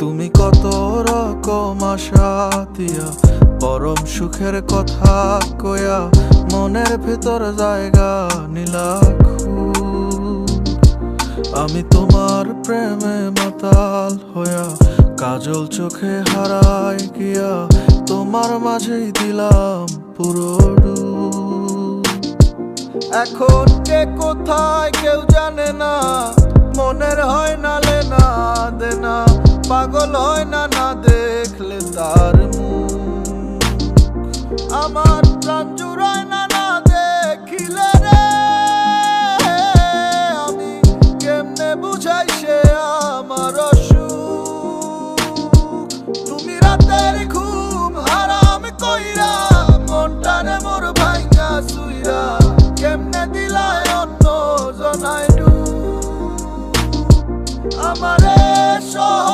তুমি কত রকম আশা দিয়া, পরম সুখের কথা কয়া, মনের ভেতর জায়গা নিলা। আমি তোমার প্রেমে মাতাল হইয়া কাজল চোখে হারাই গিয়া, তোমার মাঝেই দিলাম পুরো এখন কে কোথায় কেউ জানে না, মনের হয় না পাগল হয় না না দেখলে তার মুখ। আমার প্রাণ জুড়ায় না না দেখিলে রে। আমি কেমনে বুঝাই সে আমার তুমি রাতের ঘুম হারাম কইরা, মনটারে মোর ভাঙ্গা সুইরা কেমনে দিলায় অন্য জনাই আমারে সহজ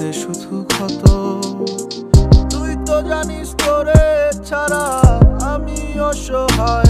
হইছে শুধু ক্ষত। তুই তো জানিস তোরে ছাড়া আমি অসহায়।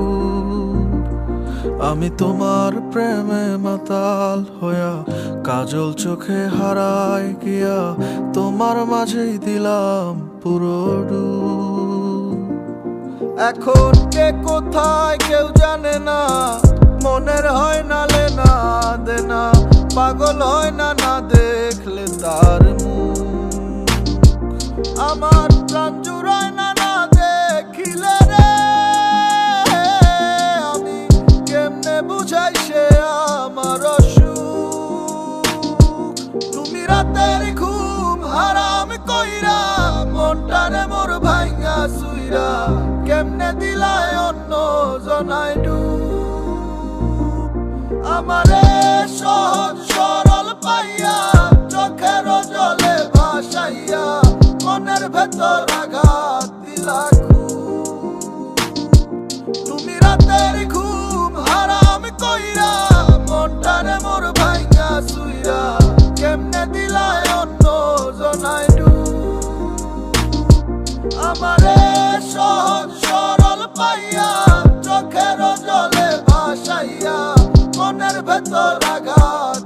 আমি তোমার প্রেমে মাতাল হইয়া কাজল চোখে হারাই গিয়া তোমার মাঝেই দিলাম পুরো। এখন কে কোথায় কেউ জানে না, মনের হয় না লেনা দেনা, পাগল হয় না না দেখলে তার মুখ আমার প্রাণ জুড়ায় মনটারে মোর ভাইয়া সুইরা, কেমনে দিলায় অন্য জনাই আমারে সহজ সরল পাইয়া, চোখের জলে ভাসাইয়া, মনের ভেতর আঘাত আমারে সহজ সরল পাইয়া চোখের জলে ভাসাইয়া মনের ভেতর আঘাত